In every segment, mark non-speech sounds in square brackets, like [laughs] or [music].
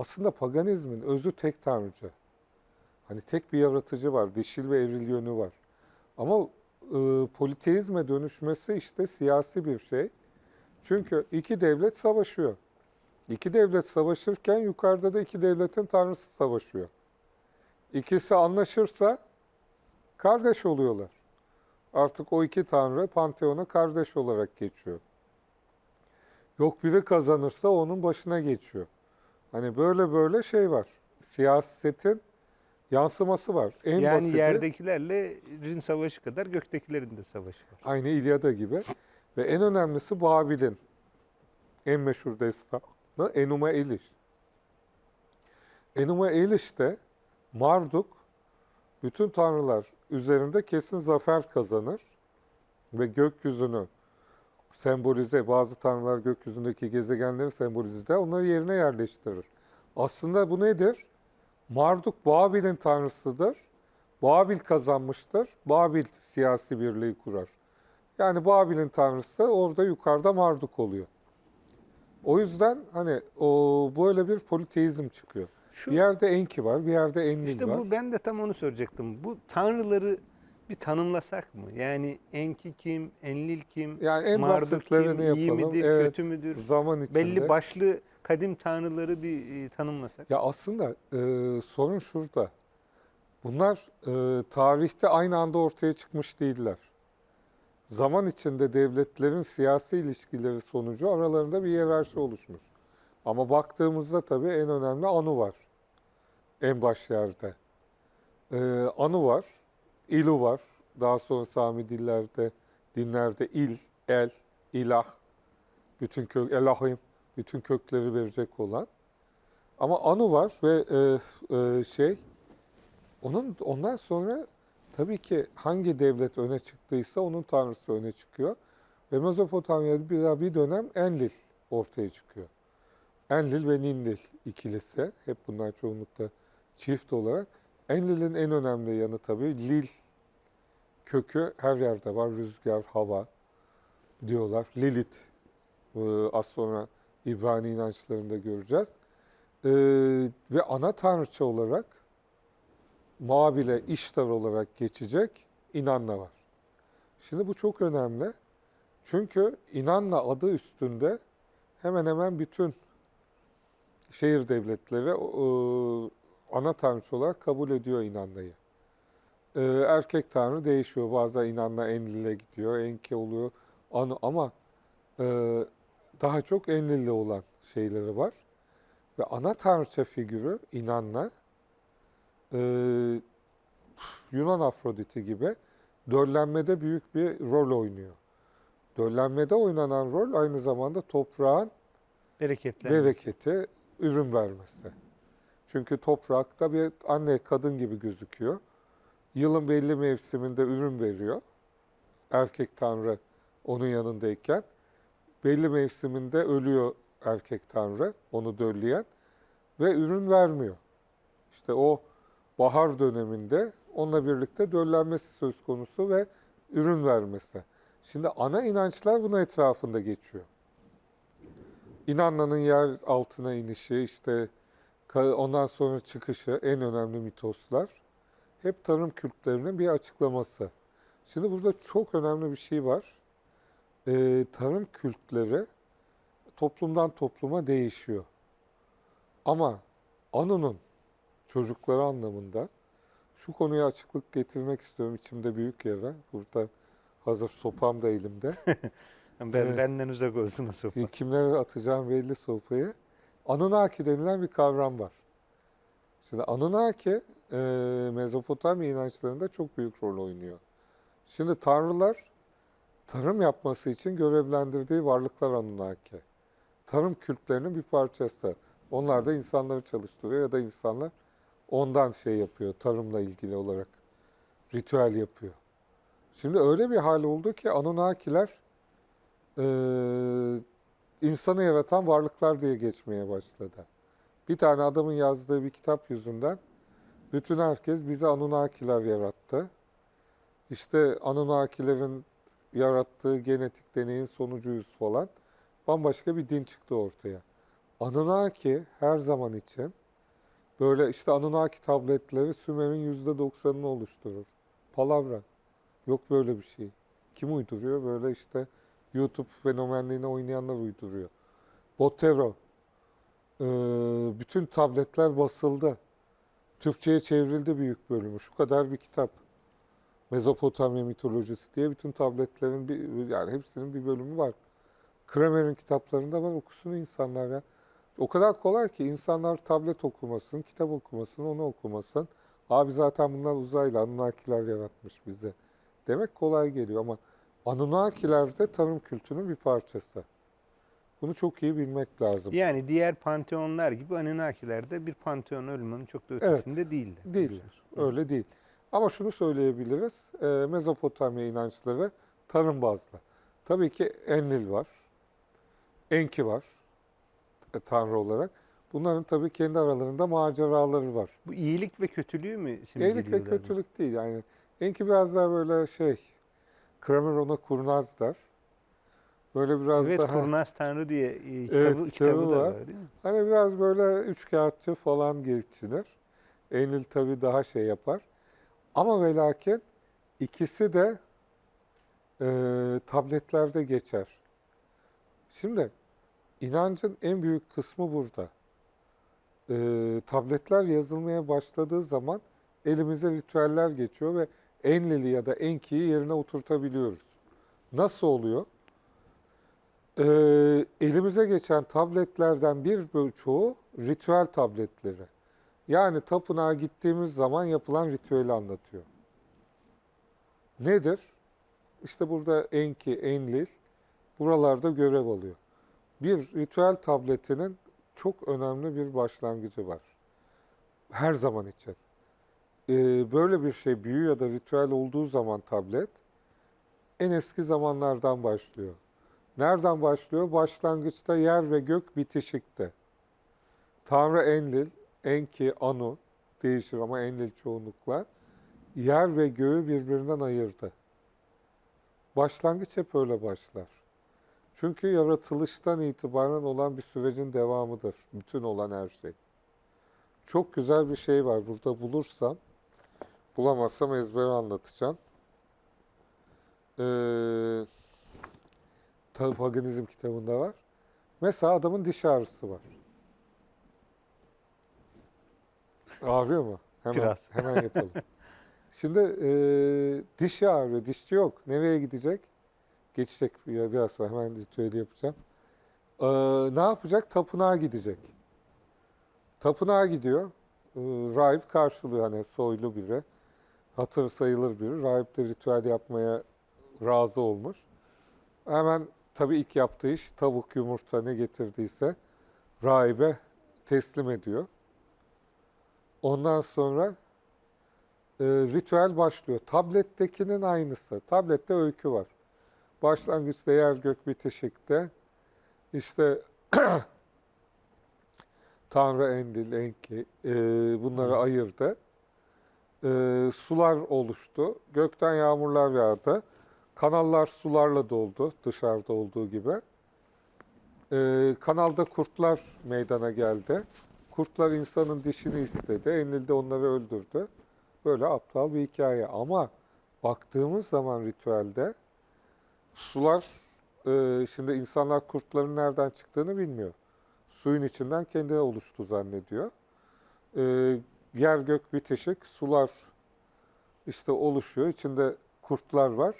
aslında paganizmin özü tek tanrıcı. Hani tek bir yaratıcı var, dişil ve eril yönü var. Ama e, politeizme dönüşmesi işte siyasi bir şey. Çünkü iki devlet savaşıyor. İki devlet savaşırken yukarıda da iki devletin tanrısı savaşıyor. İkisi anlaşırsa kardeş oluyorlar. Artık o iki tanrı Panteon'a kardeş olarak geçiyor. Yok biri kazanırsa onun başına geçiyor. Hani böyle böyle şey var. Siyasetin yansıması var. En yani basiti, yerdekilerle Rin Savaşı kadar göktekilerin de savaşı var. Aynı İlyada gibi. Ve en önemlisi Babil'in en meşhur destanı Enuma Elish. Enuma Elish'te Marduk bütün tanrılar üzerinde kesin zafer kazanır ve gökyüzünü sembolize, bazı tanrılar gökyüzündeki gezegenleri sembolize eder, onları yerine yerleştirir. Aslında bu nedir? Marduk Babil'in tanrısıdır. Babil kazanmıştır. Babil siyasi birliği kurar. Yani Babil'in tanrısı orada yukarıda Marduk oluyor. O yüzden hani o böyle bir politeizm çıkıyor. Şu Bir yerde Enki var, bir yerde Enlil işte var. bu ben de tam onu soracaktım. Bu tanrıları bir tanımlasak mı? Yani Enki kim, Enlil kim, yani en Marduk kim, iyi yapalım. midir, evet, kötü müdür? Zaman içinde. Belli başlı kadim tanrıları bir e, tanımlasak. Ya aslında e, sorun şurada. Bunlar e, tarihte aynı anda ortaya çıkmış değiller. Zaman içinde devletlerin siyasi ilişkileri sonucu aralarında bir hiyerarşi oluşmuş. Ama baktığımızda tabii en önemli Anu var. En baş yerde. E, anu var, İlu var. Daha sonra Sami dillerde, dinlerde il, el, ilah, bütün kök, Elahim, bütün kökleri verecek olan. Ama Anu var ve e, e, şey onun ondan sonra tabii ki hangi devlet öne çıktıysa onun tanrısı öne çıkıyor. Ve Mezopotamya'da bir, bir dönem Enlil ortaya çıkıyor. Enlil ve Ninlil ikilisi. Hep bunlar çoğunlukla çift olarak. Enlil'in en önemli yanı tabii Lil kökü her yerde var. Rüzgar, hava diyorlar. Lilith e, az sonra İbrani inançlarında göreceğiz. Ee, ve ana tanrıça olarak Muabil'e İştar olarak geçecek İnanna var. Şimdi bu çok önemli. Çünkü İnanna adı üstünde hemen hemen bütün şehir devletleri e, ana tanrıça olarak kabul ediyor İnanna'yı. Ee, erkek tanrı değişiyor. Bazen İnanna Enlil'e gidiyor, Enki oluyor. Anu, ama e, daha çok Enlil'le olan şeyleri var. Ve ana tanrıça figürü İnanna e, Yunan Afroditi gibi döllenmede büyük bir rol oynuyor. Döllenmede oynanan rol aynı zamanda toprağın bereketi, ürün vermesi. Çünkü toprakta bir anne kadın gibi gözüküyor. Yılın belli mevsiminde ürün veriyor. Erkek tanrı onun yanındayken. Belli mevsiminde ölüyor erkek tanrı onu dölleyen ve ürün vermiyor. İşte o bahar döneminde onunla birlikte döllenmesi söz konusu ve ürün vermesi. Şimdi ana inançlar bunun etrafında geçiyor. İnanna'nın yer altına inişi, işte ondan sonra çıkışı en önemli mitoslar hep tarım kültlerinin bir açıklaması. Şimdi burada çok önemli bir şey var. Ee, tarım kültleri toplumdan topluma değişiyor. Ama Anu'nun çocukları anlamında şu konuya açıklık getirmek istiyorum. İçimde büyük yara. Burada hazır sopam da elimde. [laughs] Ben, Evet. Benden uzak olsun o sopa. Kimlere atacağım belli sopayı. Anunnaki denilen bir kavram var. Şimdi Anunnaki e, Mezopotamya inançlarında çok büyük rol oynuyor. Şimdi tanrılar tarım yapması için görevlendirdiği varlıklar Anunnaki. Tarım kültlerinin bir parçası. Onlar da insanları çalıştırıyor ya da insanlar ondan şey yapıyor, tarımla ilgili olarak ritüel yapıyor. Şimdi öyle bir hal oldu ki Anunnakiler e, insanı yaratan varlıklar diye geçmeye başladı. Bir tane adamın yazdığı bir kitap yüzünden bütün herkes bizi Anunnakiler yarattı. İşte Anunnakilerin yarattığı genetik deneyin sonucuyuz falan. Bambaşka bir din çıktı ortaya. Anunnaki her zaman için böyle işte Anunnaki tabletleri Sümer'in %90'ını oluşturur. Palavra. Yok böyle bir şey. Kim uyduruyor? Böyle işte YouTube fenomenliğine oynayanlar uyduruyor. Botero. Ee, bütün tabletler basıldı. Türkçe'ye çevrildi büyük bölümü. Şu kadar bir kitap. Mezopotamya mitolojisi diye bütün tabletlerin bir, yani hepsinin bir bölümü var. Kramer'in kitaplarında var okusun insanlar ya. O kadar kolay ki insanlar tablet okumasın, kitap okumasın, onu okumasın. Abi zaten bunlar uzaylı, Anunnakiler yaratmış bizi. Demek kolay geliyor ama Anunnakiler de tarım kültürünün bir parçası. Bunu çok iyi bilmek lazım. Yani diğer panteonlar gibi Anunnakiler de bir panteon olmanın çok da ötesinde değildi. Değil. Öyle değil. Ama şunu söyleyebiliriz. e, Mezopotamya inançları tarım bazlı. Tabii ki Enlil var. Enki var. e, Tanrı olarak. Bunların tabii kendi aralarında maceraları var. Bu iyilik ve kötülüğü mü İyilik ve kötülük değil. Yani Enki biraz daha böyle şey, Kramer ona kurnaz der. Böyle biraz Evet, daha... Kurnaz Tanrı diye e, kitabı, Evet, kitabı kitabı da var. var değil mi? Hani biraz böyle üçkağıtçı falan geçinir. Enlil tabii daha şey yapar. Ama ve lakin ikisi de e, tabletlerde geçer. Şimdi inancın en büyük kısmı burada. E, tabletler yazılmaya başladığı zaman elimize ritüeller geçiyor ve Enlil'i ya da Enki'yi yerine oturtabiliyoruz. Nasıl oluyor? Ee, elimize geçen tabletlerden bir çoğu ritüel tabletleri. Yani tapınağa gittiğimiz zaman yapılan ritüeli anlatıyor. Nedir? İşte burada Enki, Enlil buralarda görev alıyor. Bir ritüel tabletinin çok önemli bir başlangıcı var. Her zaman için. Ee, böyle bir şey büyü ya da ritüel olduğu zaman tablet en eski zamanlardan başlıyor. Nereden başlıyor? Başlangıçta yer ve gök bitişikte. Tanrı Enlil, Enki, Anu değişir ama Enlil çoğunlukla. Yer ve göğü birbirinden ayırdı. Başlangıç hep öyle başlar. Çünkü yaratılıştan itibaren olan bir sürecin devamıdır. Bütün olan her şey. Çok güzel bir şey var. Burada bulursam, bulamazsam ezbere anlatacağım. Ee, tabii paganizm kitabında var. Mesela adamın diş ağrısı var. Ağrıyor mu? Hemen, Biraz. [laughs] Hemen yapalım. Şimdi e, dişi ağrıyor, dişçi yok. Nereye gidecek? Geçecek biraz sonra hemen ritüeli yapacağım. Ee, ne yapacak? Tapınağa gidecek. Tapınağa gidiyor. Ee, rahip karşılıyor hani soylu biri. Hatır sayılır biri. Rahip de ritüel yapmaya razı olmuş. Hemen tabii ilk yaptığı iş tavuk, yumurta ne getirdiyse rahibe teslim ediyor. Ondan sonra e, ritüel başlıyor. Tablettekinin aynısı. Tablette öykü var. Başlangıçta yer gök bitişikte işte [clears throat] Tanrı Enlil, Enki e, bunları ayırdı. E, sular oluştu. Gökten yağmurlar yağdı. Kanallar sularla doldu dışarıda olduğu gibi. E, kanalda kurtlar meydana geldi. Kurtlar insanın dişini istedi. Enlil de onları öldürdü. Böyle aptal bir hikaye. Ama baktığımız zaman ritüelde sular, e, şimdi insanlar kurtların nereden çıktığını bilmiyor. Suyun içinden kendine oluştu zannediyor. E, yer gök bitişik, sular işte oluşuyor. İçinde kurtlar var.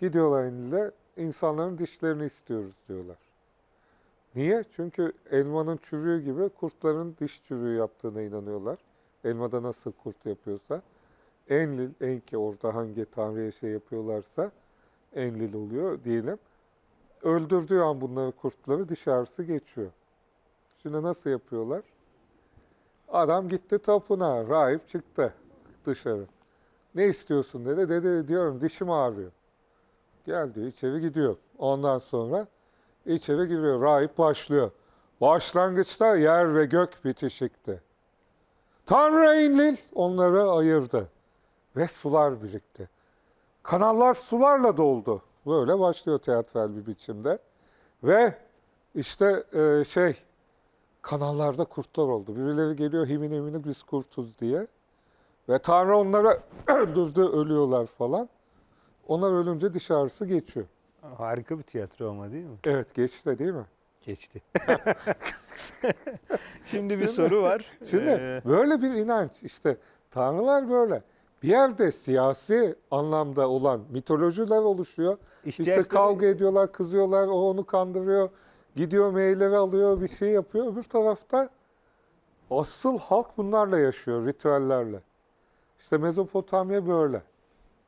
Gidiyorlar Enlil'e, insanların dişlerini istiyoruz diyorlar. Niye? Çünkü elmanın çürüğü gibi kurtların diş çürüğü yaptığına inanıyorlar. Elmada nasıl kurt yapıyorsa. Enlil, Enki orada hangi tanrıya şey yapıyorlarsa Enlil oluyor diyelim. Öldürdüğü an bunları kurtları diş ağrısı geçiyor. Şimdi nasıl yapıyorlar? Adam gitti tapınağa, rahip çıktı dışarı. Ne istiyorsun dedi. Dedi diyorum dişim ağrıyor. Gel diyor içeri gidiyor. Ondan sonra içeri giriyor. Rahip başlıyor. Başlangıçta yer ve gök bitişikti. Tanrı Enlil onları ayırdı. Ve sular birikti. Kanallar sularla doldu. Böyle başlıyor teatral bir biçimde. Ve işte e, şey kanallarda kurtlar oldu. Birileri geliyor himini himini biz kurtuz diye. Ve Tanrı onlara [clears throat] öldürdü, ölüyorlar falan. Onlar ölünce dışarısı geçiyor. Harika bir tiyatro ama değil mi? Evet geçti değil mi? Geçti. [laughs] Şimdi bir soru var. Şimdi Ee, böyle bir inanç işte tanrılar böyle. Bir yerde siyasi anlamda olan mitolojiler oluşuyor. İşte ihtiyaçları- kavga ediyorlar, kızıyorlar, o onu kandırıyor. Gidiyor meyilleri alıyor, bir şey yapıyor. Öbür tarafta asıl halk bunlarla yaşıyor, ritüellerle. İşte Mezopotamya böyle.